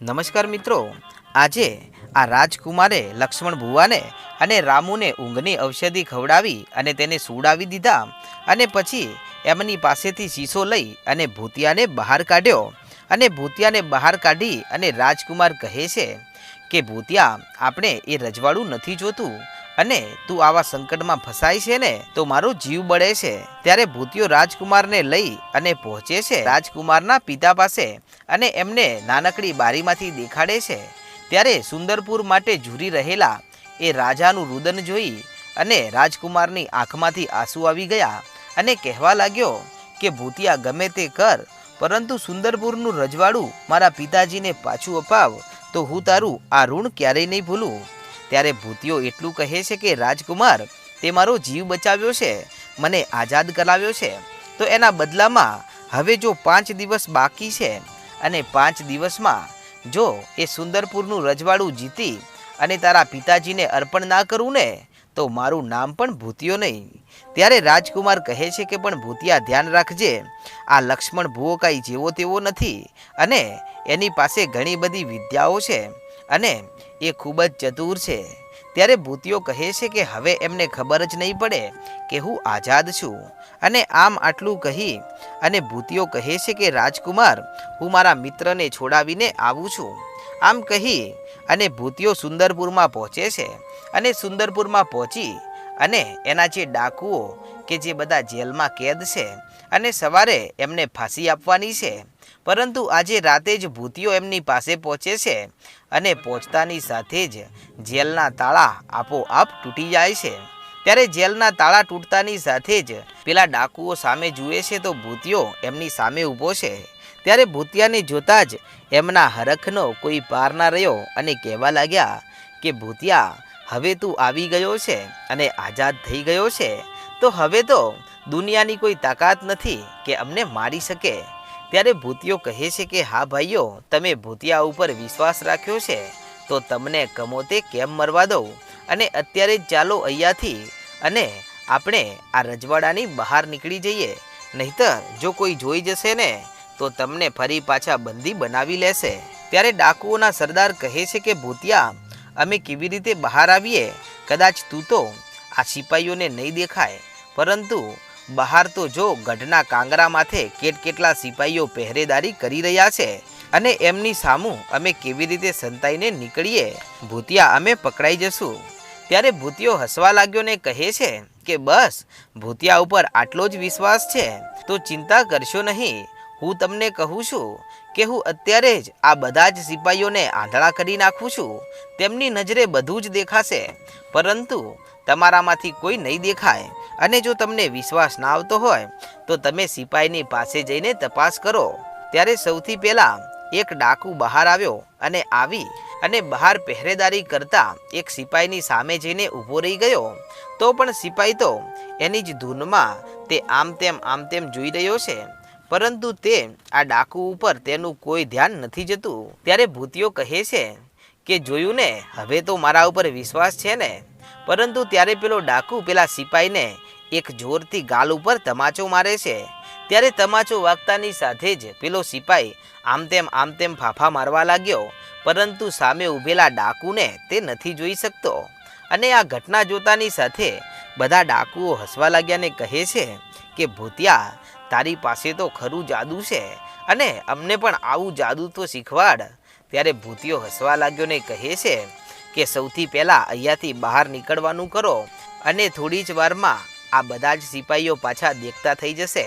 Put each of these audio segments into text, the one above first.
નમસ્કાર મિત્રો. આજે આ રાજકુમારે લક્ષ્મણ ભુવાને અને રામુને ઊંઘની ઔષધિ ખવડાવી અને તેને સુડાવી દીધા અને પછી એમની પાસેથી શીશો લઈ અને ભૂતિયાને બહાર કાઢ્યો. અને ભૂતિયાને બહાર કાઢી અને રાજકુમાર કહે છે કે, ભૂતિયા, આપણે એ રજવાડું નથી જોતું. અને તું આવા સંકટમાં ફસાય છે ને, તો મારો જીવ બળે છે. ત્યારે ભૂતિયો રાજકુમારને લઈ અને પહોંચે છે રાજકુમારના પિતા પાસે અને એમને નાનકડી બારીમાંથી દેખાડે છે. ત્યારે સુંદરપુર માટે ઝૂરી રહેલા એ રાજાનું રુદન જોઈ અને રાજકુમારની આંખમાંથી આંસુ આવી ગયા અને કહેવા લાગ્યો કે, ભૂતિયા, ગમે તે કર, પરંતુ સુંદરપુરનું રજવાડું મારા પિતાજીને પાછું અપાવ, તો હું તારું આ ઋણ ક્યારેય નહીં ભૂલું. ત્યારે ભૂતિયો એટલું કહે છે કે, રાજકુમાર, તે મારો જીવ બચાવ્યો છે, મને આઝાદ કરાવ્યો છે. તો એના બદલામાં હવે જો પાંચ દિવસ બાકી છે અને પાંચ દિવસમાં જો એ સુંદરપુરનું રજવાડું જીતી અને તારા પિતાજીને અર્પણ ના કરું ને, તો મારું નામ પણ ભૂતિયો નહીં. ત્યારે રાજકુમાર કહે છે કે, પણ ભૂતિયા, ધ્યાન રાખજે. આ લક્ષ્મણ ભૂવો કાંઈ જેવો તેવો નથી અને એની પાસે ઘણી બધી વિદ્યાઓ છે. અને એ ખૂબ જ ચતુર છે. ત્યારે ભૂતિયો કહે છે કે હવે એમને ખબર જ નહીં પડે કે હું આઝાદ છું. અને આમ આટલું કહી અને ભૂતિયો કહે છે કે, રાજકુમાર, હું મારા મિત્રને છોડાવીને આવું છું. આમ કહી અને ભૂતિયો સુંદરપુરમાં પહોંચે છે. અને સુંદરપુરમાં પહોંચી અને એના જે ડાકુઓ કે જે બધા જેલમાં કેદ છે અને સવારે એમને ફાંસી આપવાની છે, પરંતુ આજે રાતે જ ભૂતિઓ એમની પાસે પહોંચે છે અને પહોંચતાની સાથે જ જેલના તાળા આપોઆપ તૂટી જાય છે. ત્યારે જેલના તાળા તૂટતાની સાથે જ પેલા ડાકુઓ સામે જુએ છે તો ભૂતિયો એમની સામે ઊભો છે. ત્યારે ભૂતિયાને જોતા જ એમના હરખનો કોઈ પાર ના રહ્યો અને કહેવા લાગ્યા કે, ભૂતિયા હવે તું આવી ગયો છે અને આઝાદ થઈ ગયો છે, તો હવે તો દુનિયાની કોઈ તાકાત નથી કે અમને મારી શકે. ત્યારે ભૂતિયો કહે છે કે, હા ભાઈઓ, તમે ભૂતિયા ઉપર વિશ્વાસ રાખ્યો છે, તો તમને કમોતે કેમ મરવા દઉં? અને અત્યારે ચાલો અહીંયાથી અને આપણે આ રજવાડાની બહાર નીકળી જઈએ. નહીતર જો કોઈ જોઈ જશે ને, તો તમને ફરી પાછા બંદી બનાવી લેશે. ત્યારે ડાકુઓના સરદાર કહે છે કે, ભૂતિયા અમે કેવી રીતે બહાર આવીએ? કદાચ તું તો આ સિપાહીઓને નહીં દેખાય. પરંતુ બહાર તો જો ગઢના કાંગરા માથે કેટ કેટલા સિપાહીઓ પહેરેદારી કરી રહ્યા છે અને એમની સામું અમે કેવી રીતે સંતાઈને નીકળીએ? ભૂતિયા, અમે પકડાઈ જશું. ત્યારે ભૂતિયો હસવા લાગ્યો ને કહે છે કે, બસ, ભૂતિયા ઉપર આટલો જ વિશ્વાસ છે. તો ચિંતા કરશો નહીં. હું તમને કહું છું કે હું અત્યારે જ આ બધા જ સિપાહીઓને આંધળા કરી નાખું છું. તેમની નજરે બધું જ દેખાશે. પરંતુ તમારામાંથી કોઈ નહીં દેખાય. અને જો તમને વિશ્વાસ ના આવતો હોય, તો તમે સિપાહીની પાસે જઈને તપાસ કરો. ત્યારે સૌથી પહેલાં એક ડાકુ બહાર આવ્યો અને આવી અને બહાર પહેરેદારી કરતા એક સિપાહીની સામે જઈને ઊભો રહી ગયો. તો પણ સિપાહી તો એની જ ધૂનમાં તે આમ તેમ આમ તેમ જોઈ રહ્યો છે. પરંતુ તે આ ડાકુ ઉપર તેનું કોઈ ધ્યાન નથી જતું. ત્યારે ભૂતિયો કહે છે કે, જોયું ને, હવે તો મારા ઉપર વિશ્વાસ છે ને. પરંતુ ત્યારે પેલો ડાકુ, પેલા સિપાહીને એક જોરથી ગાલ ઉપર તમાચો મારે છે. ત્યારે તમાચો વાગતાની સાથે જ પેલો સિપાઈ આમ તેમ આમ તેમ ફાફા મારવા લાગ્યો. પરંતુ સામે ઊભેલા ડાકુને તે નથી જોઈ શકતો. અને આ ઘટના જોતાની સાથે બધા ડાકુઓ હસવા લાગ્યાને કહે છે કે, ભૂતિયા તારી પાસે તો ખરું જાદુ છે. અને અમને પણ આવું જાદુ તો શીખવાડ. ત્યારે ભૂતિયો હસવા લાગ્યો ને કહે છે કે સૌથી પહેલાં અહીંયાથી બહાર નીકળવાનું કરો અને થોડી જ વારમાં આ બધા જ સિપાહીઓ પાછા દેખતા થઈ જશે.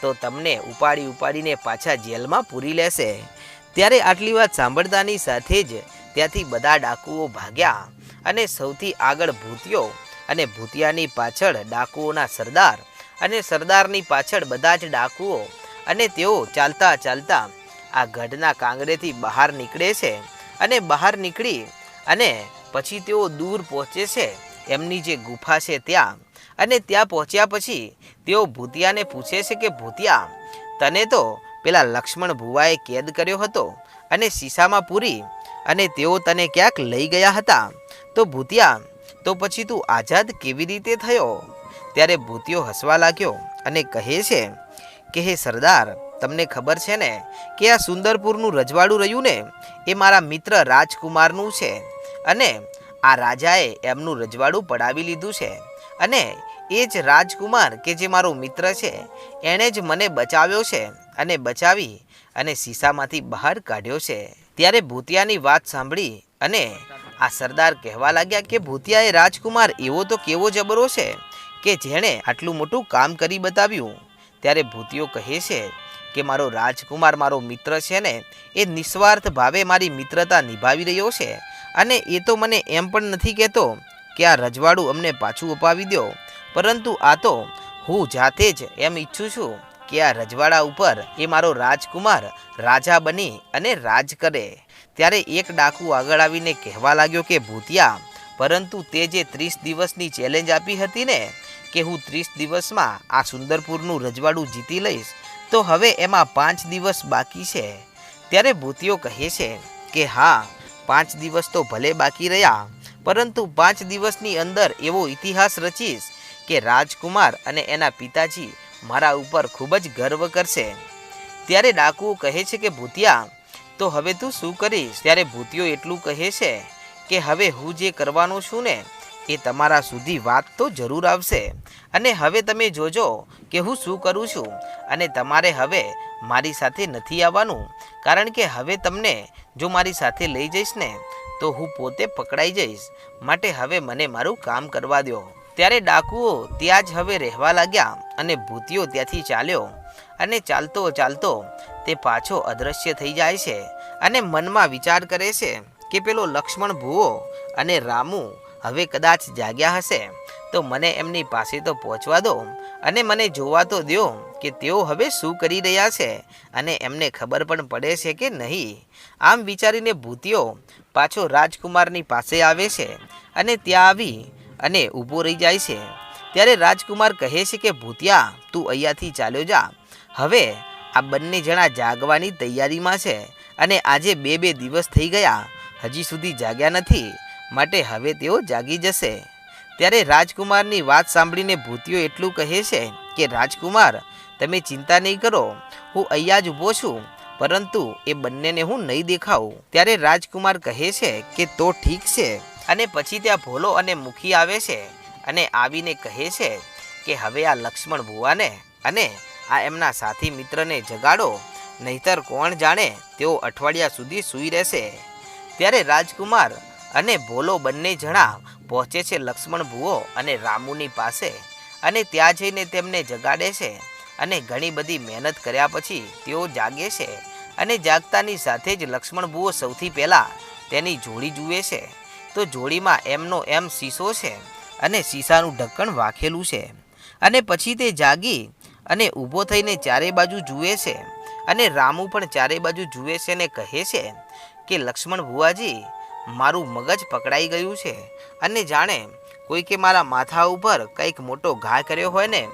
તો તમને ઉપાડી ઉપાડીને પાછા જેલમાં પૂરી લેશે. ત્યારે આટલી વાત સાંભળતાની સાથે જ ત્યાંથી બધા ડાકુઓ ભાગ્યા અને સૌથી આગળ ભૂતિયો અને ભૂતિયાની પાછળ ડાકુઓના સરદાર અને સરદારની પાછળ બધા જ ડાકુઓ અને તેઓ ચાલતા ચાલતા આ ગઢના કાંગરેથી બહાર નીકળે છે અને બહાર નીકળી અને પછી તેઓ દૂર પહોંચે છે એમની જે ગુફા છે ત્યાં. અને ત્યાં પહોંચ્યા પછી તેઓ ભૂતિયાને પૂછે છે કે, ભૂતિયા, તને તો પેલા લક્ષ્મણ ભુવાએ કેદ કર્યો હતો અને શીશામાં પૂરી અને તેઓ તને ક્યાંક લઈ ગયા હતા. તો ભૂતિયા, તો પછી તું આઝાદ કેવી રીતે થયો? ત્યારે ભૂતિયો હસવા લાગ્યો અને કહે છે કે, હે સરદાર, તમને ખબર છે ને કે આ સુંદરપુરનું રજવાડું રહ્યું ને, એ મારા મિત્ર રાજકુમારનું છે અને આ રાજાએ એમનું રજવાડું પડાવી લીધું છે અને એ જ રાજકુમાર કે જે મારો મિત્ર છે, એણે જ મને બચાવ્યો છે અને બચાવી અને સીસામાંથી બહાર કાઢ્યો છે. ત્યારે ભૂતિયાની વાત સાંભળી અને આ સરદાર કહેવા લાગ્યા કે, ભૂતિયાએ રાજકુમાર એવો તો કેવો જબરો છે? કે જેણે આટલું મોટું કામ કરી બતાવ્યું? ત્યારે ભૂતિયો કહે છે કે મારો રાજકુમાર મારો મિત્ર છે ને, એ નિસ્વાર્થ ભાવે મારી મિત્રતા નિભાવી રહ્યો છે. અને એ તો મને એમ પણ નથી કહેતો કે આ રજવાડું અમને પાછું અપાવી દો. પરંતુ આ તો હું જાતે જ એમ ઈચ્છું છું કે આ રજવાડા ઉપર એ મારો રાજકુમાર રાજા બની અને રાજ કરે. ત્યારે એક ડાકુ આગળ આવીને કહેવા લાગ્યો કે ભૂતિયા, પરંતુ તે જે ત્રીસ દિવસની ચેલેન્જ આપી હતી ને કે હું ત્રીસ દિવસમાં આ સુંદરપુરનું રજવાડું જીતી લઈશ, તો હવે એમાં પાંચ દિવસ બાકી છે. ત્યારે ભૂતિયો કહે છે કે હા, પાંચ દિવસ તો ભલે બાકી રહ્યા, પરંતુ પાંચ દિવસની અંદર એવો ઇતિહાસ રચીશ કે રાજકુમાર અને એના પિતાજી મારા ઉપર ખૂબ જ ગર્વ કરશે. ત્યારે ડાકુ કહે છે કે ભૂતિયા, તો હવે તું શું કરીશ? ત્યારે ભૂતિયો એટલું કહે છે કે હવે હું જે કરવાનો છું ને એ તમારા સુધી વાત તો જરૂર આવશે. અને હવે તમે જોજો કે હું શું કરું છું. અને તમારે હવે મારી સાથે નથી આવવાનું. કારણ કે હવે તમને જો મારી સાથે લઈ જઈશ ને, તો હું પોતે પકડાઈ જઈશ. માટે હવે મને મારું કામ કરવા દો ત્યારે ડાકુઓ ત્યાં જ હવે રહેવા લાગ્યા અને ભૂતિયો ત્યાંથી ચાલ્યો. અને ચાલતો ચાલતો તે પાછો અદૃશ્ય થઈ જાય છે. અને મનમાં વિચાર કરે છે કે પેલો લક્ષ્મણ ભૂવો અને રામુ હવે કદાચ જાગ્યા હશે, તો મને એમની પાસે તો પહોંચવા દો અને મને જોવા તો દો કે તેઓ હવે શું કરી રહ્યા છે અને એમને ખબર પણ પડે છે કે નહીં. આમ વિચારીને ભૂતિયો પાછો રાજકુમારની પાસે આવે છે અને ત્યાં આવી અને ઊભો રહી જાય છે. ત્યારે રાજકુમાર કહે છે કે, ભૂતિયા, તું અહીંયાથી ચાલ્યો જા. હવે આ બંને જણા જાગવાની તૈયારીમાં છે અને આજે બે બે દિવસ થઈ ગયા. હજી સુધી જાગ્યા નથી. માટે હવે તેઓ જાગી જશે. ત્યારે રાજકુમારની વાત સાંભળીને ભૂતિયો એટલું કહે છે કે, રાજકુમાર, તમે ચિંતા નહીં કરો. હું અહીંયા જ ઊભો છું. પરંતુ એ બંનેને હું નહીં દેખાઉં ત્યારે રાજકુમાર કહે છે કે, તો ઠીક છે. અને પછી ત્યાં ભોલો અને મુખી આવે છે અને આવીને કહે છે કે, હવે આ લક્ષ્મણ ભુવાને અને આ એમના સાથી મિત્રને જગાડો. નહીતર કોણ જાણે તેઓ અઠવાડિયા સુધી સૂઈ રહેશે. ત્યારે રાજકુમાર અને ભોલો બંને જણા પહોંચે છે લક્ષ્મણ ભુવો અને રામુની પાસે. અને ત્યાં જઈને તેમને જગાડે છે. અને ઘણી બધી મહેનત કર્યા પછી તેઓ જાગે છે. અને જાગતાની સાથે જ લક્ષ્મણ ભુવો સૌથી પહેલાં તેની જોડી જુએ છે. તો જોડીમાં એમનો એમ શીશો છે અને શીશાનું ઢક્કણ વાખેલું છે. અને પછી તે જાગી અને ઊભો થઈને ચારે બાજુ જુએ છે. અને રામુ પણ ચારે બાજુ જુએ છે અને કહે છે કે, લક્ષ્મણ ભુવાજી મારું મગજ પકડાઈ ગયું છે. અને જાણે કોઈ કે મારા માથા ઉપર કંઈક મોટો ઘા કર્યો હોય ને,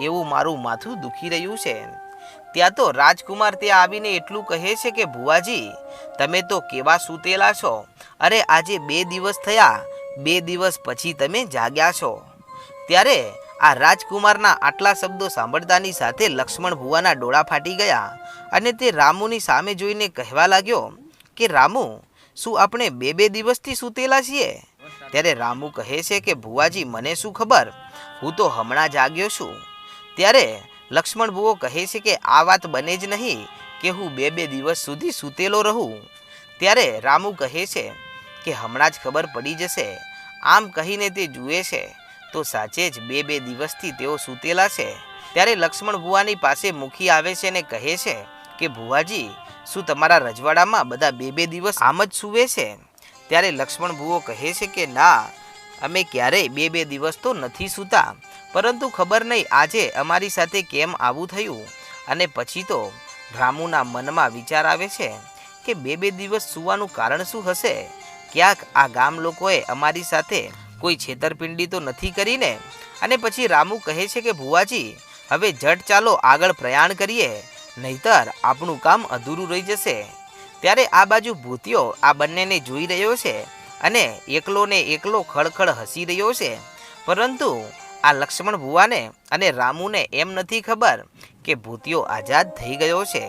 એવું મારું માથું દુખી રહ્યું છે. ત્યાં તો રાજકુમાર ત્યાં આવીને એટલું કહે છે કે, ભુવાજી, તમે તો કેવા સૂતેલા છો? અરે, આજે બે દિવસ થયા. બે દિવસ પછી તમે જાગ્યા છો. ત્યારે આ રાજકુમારના આટલા શબ્દો સાંભળતાની સાથે લક્ષ્મણ ભુવાના ડોળા ફાટી ગયા અને તે રામુની સામે જોઈને કહેવા લાગ્યો કે, રામુ શું આપણે બે બે દિવસથી સૂતેલા છીએ? ત્યારે રામુ કહે છે કે, ભુવાજી, મને શું ખબર? હું તો હમણાં જાગ્યો છું. ત્યારે લક્ષ્મણ ભુવો કહે છે કે, આ વાત બને જ નહીં કે હું બે બે દિવસ સુધી સૂતેલો રહું. ત્યારે રામુ કહે છે કે, હમણાં જ ખબર પડી જશે. આમ કહીને તે જુએ છે. તો સાચે જ બે બે દિવસથી તેઓ સૂતેલા છે. ત્યારે લક્ષ્મણ ભુવાની પાસે મુખી આવે છે અને કહે છે કે ભુવાજી, શું તમારા રજવાડામાં બધા બે બે દિવસ આમ જ સૂવે છે? ત્યારે લક્ષ્મણ ભુવો કહે છે કે, ના, અમે ક્યારેય બે બે દિવસ તો નથી સૂતા. પરંતુ ખબર નહીં આજે અમારી સાથે કેમ આવું થયું? અને પછી તો રામુના મનમાં વિચાર આવે છે કે બે બે દિવસ સૂવાનું કારણ શું હશે? ક્યાંક આ ગામ લોકોએ અમારી સાથે કોઈ છેતરપિંડી તો નથી કરીને? અને પછી રામુ કહે છે કે, ભુવાજી, હવે જટ ચાલો આગળ પ્રયાણ કરીએ. નહીતર આપણું કામ અધૂરું રહી જશે. ત્યારે આ બાજુ ભૂતિયો આ બંનેને જોઈ રહ્યો છે અને એકલો ને એકલો ખડખડ હસી રહ્યો છે. પરંતુ આ લક્ષ્મણ ભુવાને અને રામુને એમ નથી ખબર કે ભૂતિયો આઝાદ થઈ ગયો છે.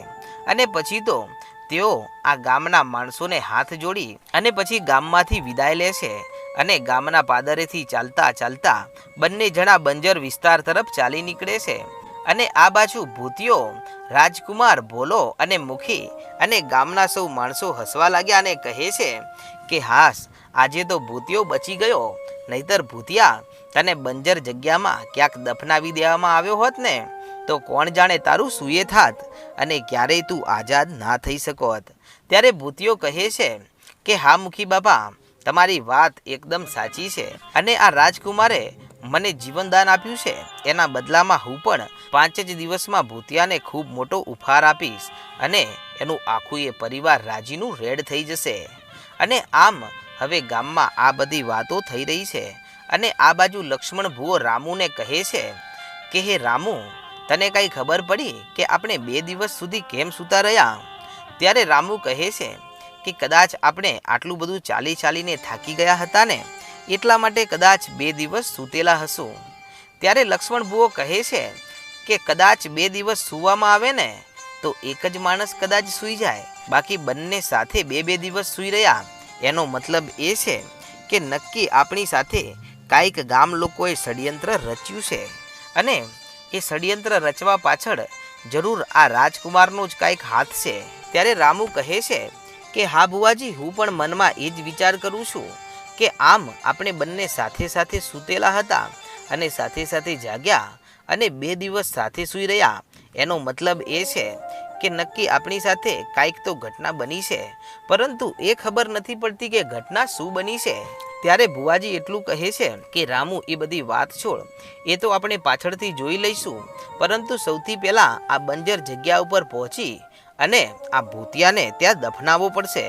અને પછી તો તેઓ આ ગામના માણસોને હાથ જોડી અને પછી ગામમાંથી વિદાય લે છે અને ગામના પાદરેથી ચાલતા ચાલતા બંને જણા બંજર વિસ્તાર તરફ ચાલી નીકળે છે. અને આ બાજુ ભૂતિયો રાજકુમાર ભોલો અને મુખી અને ગામના સૌ માણસો હસવા લાગ્યા અને કહે છે કે, હાસ, આજે તો ભૂતિયો બચી ગયો. નહીતર ભૂતિયા તને બંજર જગ્યામાં ક્યાંક દફનાવી દેવામાં આવ્યો હોત ને, તો કોણ જાણે તારું સુએ થાત અને ક્યારેય તું આઝાદ ના થઈ શકોત ત્યારે ભૂતિયો કહે છે કે, હા મુખી બાપા તમારી વાત એકદમ સાચી છે. અને આ રાજકુમારે મને જીવનદાન આપ્યું છે, એના બદલામાં હું પણ પાંચ જ દિવસમાં ભૂતિયાને ખૂબ મોટો ઉપહાર આપીશ અને એનું આખું એ પરિવાર રાજીનું રેડ થઈ જશે. અને આમ, હવે ગામમાં આ બધી વાતો થઈ રહી છે અને આ બાજુ લક્ષ્મણ ભુવો રામુને કહે છે કે, હે રામુ, તને કાંઈ ખબર પડી કે આપણે બે દિવસ સુધી કેમ સૂતા રહ્યા? ત્યારે રામુ કહે છે કે, કદાચ આપણે આટલું બધું ચાલી ચાલીને થાકી ગયા હતા ને એટલા માટે કદાચ બે દિવસ સૂતેલા હશું. ત્યારે લક્ષ્મણ ભુઓ કહે છે કે કદાચ બે દિવસ સૂવામાં આવે ને, તો એક જ માણસ કદાચ સૂઈ જાય. બાકી બંને સાથે બે બે દિવસ સૂઈ રહ્યા. એનો મતલબ એ છે કે નક્કી આપણી સાથે કાંઈક ગામ લોકોએ ષડયંત્ર રચ્યું છે. અને એ ષડયંત્ર રચવા પાછળ જરૂર આ રાજકુમારનો જ કાંઈક હાથ છે. ત્યારે રામુ કહે છે કે, હા બુવાજી હું પણ મનમાં એ જ વિચાર કરું છું. કે આમ આપણે બંને સાથે સાથે સૂતેલા હતા અને સાથે સાથે જાગ્યા અને બે દિવસ સાથે સૂઈ રહ્યા. એનો મતલબ એ છે કે નક્કી આપણી સાથે કાંઈક તો ઘટના બની છે, પરંતુ એ ખબર નથી પડતી કે ઘટના શું બની છે. ત્યારે ભુવાજી એટલું કહે છે કે, રામુ, એ બધી વાત છોડ. એ તો આપણે પાછળથી જોઈ લઈશું. પરંતુ સૌથી પહેલાં આ બંજર જગ્યા ઉપર પહોંચી અને આ ભૂતિયાને ત્યાં દફનાવવો પડશે.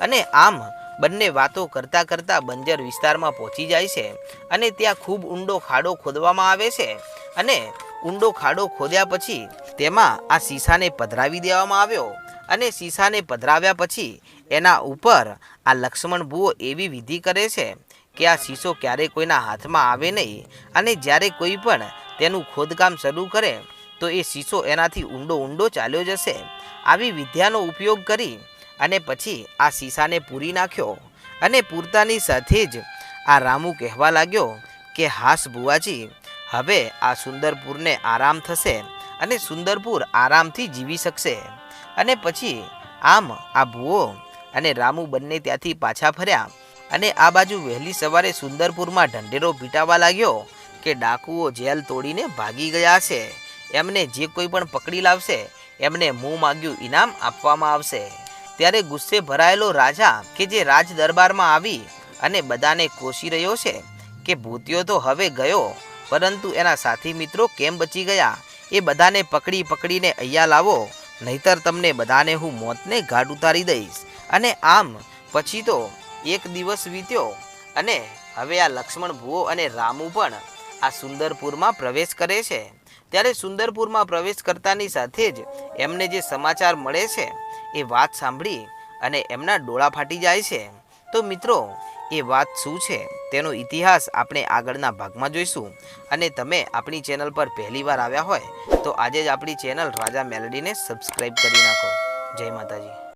અને આમ બંને વાતો કરતાં કરતાં બંજર વિસ્તારમાં પહોંચી જાય છે અને ત્યાં ખૂબ ઊંડો ખાડો ખોદવામાં આવે છે અને ઊંડો ખાડો ખોદ્યા પછી તેમાં આ શીશાને પધરાવી દેવામાં આવ્યો અને શીશાને પધરાવ્યા પછી એના ઉપર આ લક્ષ્મણ ભુવો એવી વિધિ કરે છે કે આ શીશો ક્યારેય કોઈના હાથમાં આવે નહીં અને જ્યારે કોઈ પણ તેનું ખોદકામ શરૂ કરે તો એ શીશો એનાથી ઊંડો ઊંડો ચાલ્યો જશે. આવી વિદ્યાનો ઉપયોગ કરી અને પછી આ શીશાને પૂરી નાખ્યો અને પૂરતાની સાથે જ આ રામુ કહેવા લાગ્યો કે, હાસ બુવાજી, હવે આ સુંદરપુરને આરામ થશે અને સુંદરપુર આરામથી જીવી શકશે. અને પછી આમ આ ભુવો અને રામુ બંને ત્યાંથી પાછા ફર્યા અને આ બાજુ વહેલી સવારે સુંદરપુરમાં ઢંઢેરો પીટાવા લાગ્યો કે, ડાકુઓ જેલ તોડીને ભાગી ગયા છે એમને જે કોઈ પણ પકડી લાવશે, એમને મું માગ્યું ઇનામ આપવામાં આવશે. ત્યારે ગુસ્સે ભરાયેલો રાજા કે જે રાજ દરબારમાં આવી અને બધાને કોશી રહ્યો છે કે ભૂતિયો તો હવે ગયો, પરંતુ એના સાથી મિત્રો કેમ બચી ગયા, એ બધાને પકડી પકડીને અહીંયા લાવો, નહીતર તમને બધાને હું મોતને ઘાટ ઉતારી દઈશ. અને આમ પછી તો એક દિવસ વીત્યો અને હવે આ લક્ષ્મણ ભુવો અને રામુ પણ આ સુંદરપુરમાં પ્રવેશ કરે છે. ત્યારે સુંદરપુરમાં પ્રવેશ કરતાની સાથે જ એમને જે સમાચાર મળે છે એ વાત સાંભળી અને એમના ડોળા ફાટી જાય છે. તો મિત્રો, એ વાત શું છે? તેનો ઇતિહાસ આપણે આગળના ભાગમાં જોઈશું. અને તમે આપણી ચેનલ પર પહેલીવાર આવ્યા હોય, તો આજે જ આપણી ચેનલ રાજા મેલડીને સબસ્ક્રાઈબ કરી નાખો. જય માતાજી.